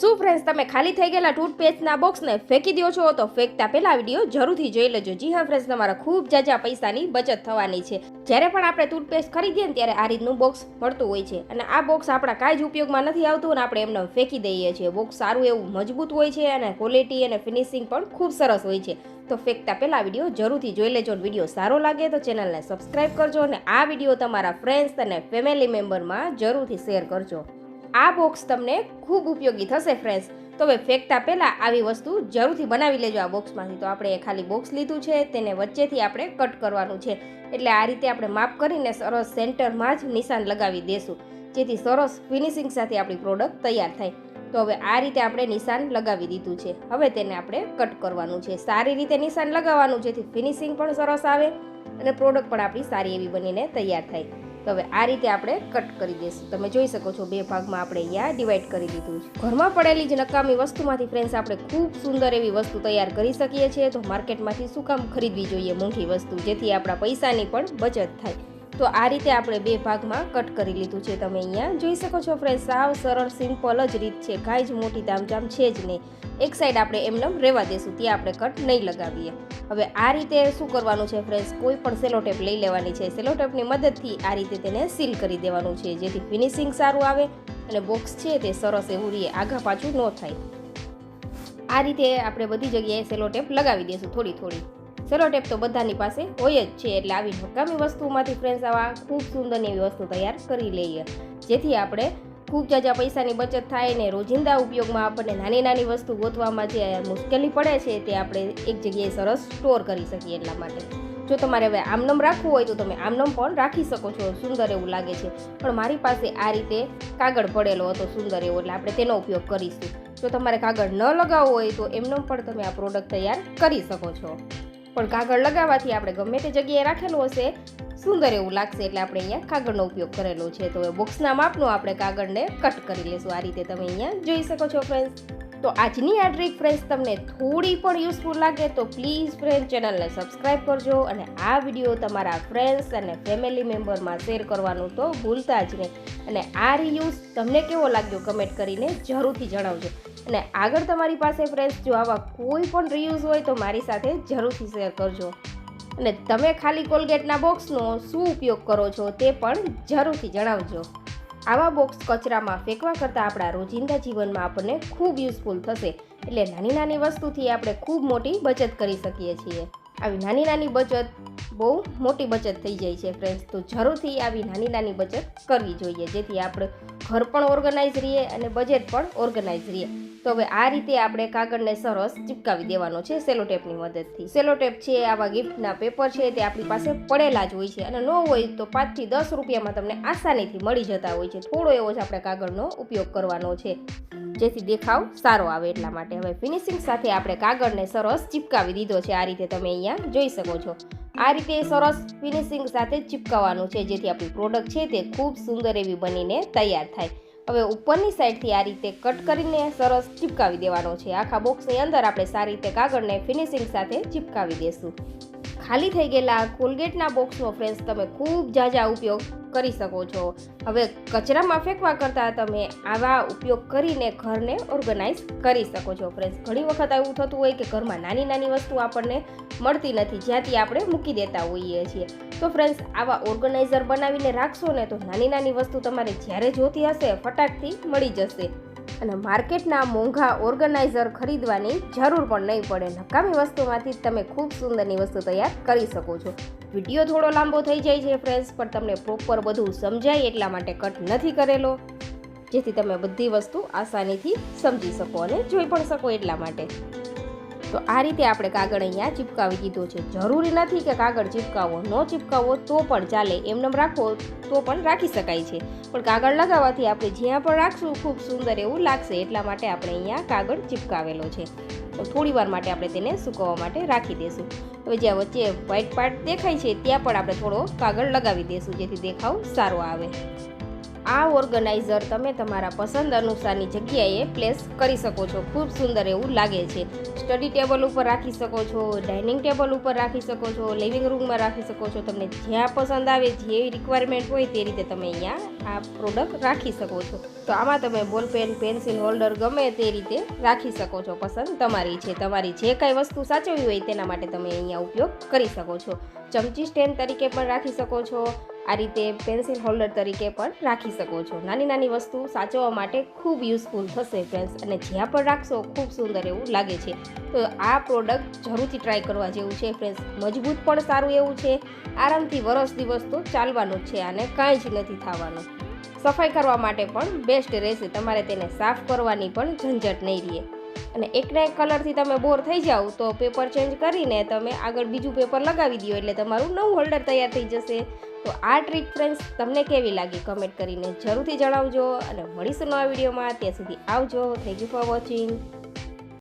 શું ફ્રેન્ડ્સ તમે ખાલી થઈ ગયેલા ટૂથપેસ્ટના બોક્સને ફેંકી દો છો? તો ફેંકતા પહેલા વીડિયો જરૂરથી જોઈ લેજો. જી હા ફ્રેન્ડ્સ તમારા ખૂબ જાજા પૈસાની બચત થવાની છે. જ્યારે પણ આપણે ટૂથપેસ્ટ ખરીદીએ ને ત્યારે આ રીતનું બોક્સ મળતું હોય છે. અને આ બોક્સ આપણા કાંઈ જ ઉપયોગમાં નથી આવતું અને આપણે એમને ફેંકી દઈએ છીએ. બોક્સ સારું એવું મજબૂત હોય છે અને ક્વોલિટી અને ફિનિશિંગ પણ ખૂબ સરસ હોય છે. તો ફેંકતા પહેલા વીડિયો જરૂરથી જોઈ લેજો વીડિયો સારો લાગે તો ચેનલને સબસ્ક્રાઈબ કરજો અને આ વીડિયો તમારા ફ્રેન્ડ્સ અને ફેમિલી મેમ્બરમાં જરૂરથી શેર કરજો. આ બોક્સ તમને ખૂબ ઉપયોગી થશે ફ્રેન્ડ્સ તો હવે ફેંકતા પહેલાં આવી વસ્તુ જરૂરથી બનાવી લેજો આ બોક્સમાંથી તો આપણે ખાલી બોક્સ લીધું છે, તેને વચ્ચેથી આપણે કટ કરવાનું છે. એટલે આ રીતે આપણે માપ કરીને સરસ સેન્ટરમાં જ નિશાન લગાવી દેશું, જેથી સરસ ફિનિશિંગ સાથે આપણી પ્રોડક્ટ તૈયાર થાય. તો હવે આ રીતે આપણે નિશાન લગાવી દીધું છે. હવે તેને આપણે કટ કરવાનું છે. સારી રીતે નિશાન લગાવવાનું, જેથી ફિનિશિંગ પણ સરસ આવે અને પ્રોડક્ટ પણ આપણી સારી એવી બનીને તૈયાર થાય. તો હવે આ રીતે આપણે કટ કરી દઈશું. તમે જોઈ શકો છો બે ભાગમાં આપણે અહીંયા ડિવાઈડ કરી દીધું છે. ઘરમાં પડેલી જ નકામી વસ્તુમાંથી ફ્રેન્ડ્સ આપણે ખૂબ સુંદર એવી વસ્તુ તૈયાર કરી શકીએ છીએ. તો માર્કેટમાંથી શું કામ ખરીદવી જોઈએ મોંઘી વસ્તુ? જેથી આપણા પૈસાની પણ બચત થાય. તો આ રીતે આપણે બે ભાગમાં કટ કરી લીધું છે તમે અહીંયા. જોઈ શકો છો ફ્રેન્ડ સાવ સરળ સિમ્પલ જ રીત છે. કાંઈ જ મોટી તામઝામ છે જ નહીં. એક સાઈડ આપણે એમને રહેવા દેશું, ત્યાં આપણે કટ નહીં લગાવીએ. હવે આ રીતે શું કરવાનું છે ફ્રેન્ડ્સ કોઈ પણ સેલોટેપ લઈ લેવાની છે. સેલોટેપની મદદથી આ રીતે તેને સીલ કરી દેવાનું છે. જેથી ફિનિશિંગ સારું આવે અને બોક્સ છે તે સરસ એવું રહે, આઘા પાછું ન થાય. આ રીતે આપણે બધી જગ્યાએ સેલોટેપ લગાવી દઈશું થોડી થોડી. સેલોટેપ તો બધાની પાસે હોય જ છે, એટલે આવી નકામી વસ્તુમાંથી ફ્રેન્ડ્સ આવા ખૂબ સુંદર એવી વસ્તુ તૈયાર કરી લઈએ. જેથી આપણે ખૂબ જાજા પૈસાની બચત થાય ને રોજિંદા ઉપયોગમાં આપણને નાની નાની વસ્તુ ગોતવામાં જે મુશ્કેલી પડે છે તે આપણે એક જગ્યાએ સરસ સ્ટોર કરી શકીએ એટલા માટે. જો તમારે હવે આમનમ રાખવું હોય તો તમે આમનમ પણ રાખી શકો છો, સુંદર એવું લાગે છે. પણ મારી પાસે આ રીતે કાગળ પડેલો હતો સુંદર એવો, એટલે આપણે તેનો ઉપયોગ કરીશું. જો તમારે કાગળ ન લગાવવો હોય તો એમનો પણ તમે આ પ્રોડક્ટ તૈયાર કરી શકો છો. પણ કાગળ લગાવવાથી આપણે ગમે તે જગ્યાએ રાખેલું હશે, સુંદર એવું લાગશે એટલે આપણે અહીંયા કાગળનો ઉપયોગ કરેલો છે. તો એ બોક્સના માપનું આપણે કાગળને કટ કરી લેશું. આ રીતે તમે અહીંયા જોઈ શકો છો ફ્રેન્ડ્સ તો આજની આ ટ્રીક ફ્રેન્ડ્સ તમને થોડી પણ યુઝફુલ લાગે તો પ્લીઝ ફ્રેન્ડ ચેનલને સબસ્ક્રાઈબ કરજો અને આ વીડિયો તમારા ફ્રેન્ડ્સ અને ફેમિલી મેમ્બરમાં શેર કરવાનું તો ભૂલતા જ નહીં. અને આ રિયુઝ તમને કેવો લાગ્યો કમેન્ટ કરીને જરૂરથી જણાવજો. અને આગળ તમારી પાસે ફ્રેન્ડ્સ જો આવા કોઈ પણ રિયુઝ હોય તો મારી સાથે જરૂરથી શેર કરજો. અને તમે ખાલી કોલગેટના બોક્સનો શું ઉપયોગ કરો છો તે પણ જરૂરથી જણાવજો. આવા બોક્સ કચરામાં ફેંકવા કરતાં આપણા રોજિંદા જીવનમાં આપણને ખૂબ યુઝફુલ થશે. એટલે નાની નાની વસ્તુથી આપણે ખૂબ મોટી બચત કરી શકીએ છીએ. આવી નાની નાની બચત બહુ મોટી બચત થઈ જાય છે ફ્રેન્ડ્સ તો જરૂરથી આવી નાની નાની બચત કરવી જોઈએ. જેથી આપણે ઘર પણ ઓર્ગનાઇઝ રહીએ અને બજેટ પણ ઓર્ગનાઇઝ રહીએ. તો હવે આ રીતે આપણે કાગળને સરસ ચિપકાવી દેવાનો છે સેલોટેપની મદદથી. સેલોટેપ છે આવા ગિફ્ટના પેપર છે તે આપણી પાસે પડેલા જ હોય છે અને ન હોય તો પાંચથી દસ રૂપિયામાં તમને આસાનીથી મળી જતા હોય છે. થોડો એવો જ આપણે કાગળનો ઉપયોગ કરવાનો છે. જેથી દેખાવ સારો આવે એટલા માટે. હવે ફિનિશિંગ સાથે આપણે કાગળને સરસ ચિપકાવી દીધો છે. આ રીતે તમે અહીંયા જોઈ શકો છો. આ રીતે સરસ ફિનિશિંગ સાથે ચિપકાવવાનું છે જેથી આપણી પ્રોડક્ટ છે તે ખૂબ સુંદર એવી બનીને તૈયાર થાય. હવે ઉપરની સાઈડથી આ રીતે કટ કરીને સરસ ચીપકાવી દેવાનો છે. આખા બોક્સની અંદર આપણે સારી રીતે કાગળને ફિનિશિંગ સાથે ચીપકાવી દેશું. ખાલી થઈ ગયેલા કોલગેટના બોક્સનો ફ્રેન્ડ્સ, તમે ખૂબ ઝાઝા ઉપયોગ કરી શકો છો. હવે કચરામાં ફેંકવા કરતાં તમે આવા ઉપયોગ કરીને ઘરને ઓર્ગનાઇઝ કરી શકો છો. ફ્રેન્ડ્સ, ઘણી વખત એવું થતું હોય કે ઘરમાં નાની નાની વસ્તુ આપણને મળતી નથી, જ્યાંથી આપણે મૂકી દેતા હોઈએ છીએ. તો ફ્રેન્ડ્સ, આવા ઓર્ગનાઇઝર બનાવીને રાખશો ને તો નાની નાની વસ્તુ તમારે જ્યારે જોતી હશે ફટાકથી મળી જશે. અને માર્કેટના મોંઘા ઓર્ગનાઇઝર ખરીદવાની જરૂર પણ નહીં પડે. નકામી વસ્તુમાંથી તમે ખૂબ સુંદરની વસ્તુ તૈયાર કરી શકો છો. વીડિયો થોડો લાંબો થઈ જાય છે ફ્રેન્ડ્સ પણ તમને પ્રોપર બધું સમજાય એટલા માટે કટ નથી કરેલો. જેથી તમે બધી વસ્તુ આસાનીથી સમજી શકો અને જોઈ પણ શકો એટલા માટે. તો આ રીતે આપણે કાગળ અહીંયા ચિપકાવી દીધો છે. જરૂરી નથી કે કાગળ ચીપકાવો, ન ચિપકાવો તો પણ ચાલે. એમનેમ રાખો તો પણ રાખી શકાય છે. પણ કાગળ લગાવવાથી આપણે જ્યાં પણ રાખશું ખૂબ સુંદર એવું લાગશે. એટલા માટે આપણે અહીંયા કાગળ ચિપકાવેલો છે. તો થોડી વાર માટે આપણે તેને સૂકવવા માટે રાખી દઈશું હવે જ્યાં વચ્ચે વ્હાઇટ પાર્ટ દેખાય છે, ત્યાં પણ આપણે થોડો કાગળ લગાવી દઈશું જેથી દેખાવ સારો આવે. આ ઓર્ગનાઇઝર તમે તમારા પસંદ અનુસારની જગ્યાએ પ્લેસ કરી શકો છો. ખૂબ સુંદર એવું લાગે છે. સ્ટડી ટેબલ ઉપર રાખી શકો છો, ડાઇનિંગ ટેબલ ઉપર રાખી શકો છો, લિવિંગ રૂમમાં રાખી શકો છો. તમને જ્યાં પસંદ આવે, જે રિક્વાયરમેન્ટ હોય તે રીતે તમે અહીંયા આ પ્રોડક્ટ રાખી શકો છો. તો આમાં તમે બોલ પેન પેન્સિલ હોલ્ડર ગમે તે રીતે રાખી શકો છો. પસંદ તમારી છે. તમારી જે કાંઈ વસ્તુ સાચવી હોય તેના માટે તમે અહીંયા ઉપયોગ કરી શકો છો. ચમચી સ્ટેન્ડ તરીકે પણ રાખી શકો છો. આ રીતે પેન્સિલ હોલ્ડર તરીકે પણ રાખી શકો છો. નાની નાની વસ્તુ સાચવવા માટે ખૂબ યુઝફુલ થશે ફ્રેન્ડ્સ અને જ્યાં પણ રાખશો ખૂબ સુંદર એવું લાગે છે. તો આ પ્રોડક્ટ જરૂરથી ટ્રાય કરવા જેવું છે ફ્રેન્ડ્સ મજબૂત પણ સારું એવું છે. આરામથી વરસ દિવસ તો ચાલવાનું છે અને કાંઈ જ નથી થવાનું. સફાઈ કરવા માટે પણ બેસ્ટ રહેશે. તમારે તેને સાફ કરવાની પણ ઝંઝટ નહીં રહે. અને એકના એક કલરથી તમે બોર થઈ જાઓ તો પેપર ચેન્જ કરીને તમે આગળ બીજું પેપર લગાવી દો એટલે તમારું નવું હોલ્ડર તૈયાર થઈ જશે. તો આ ટ્રીક ફ્રેન્ડ્સ, તમને કેવી લાગી કમેન્ટ કરીને જરૂરથી જણાવજો અને મળીશું નવા વિડીયોમાં. ત્યાં સુધી આવજો. Thank you for watching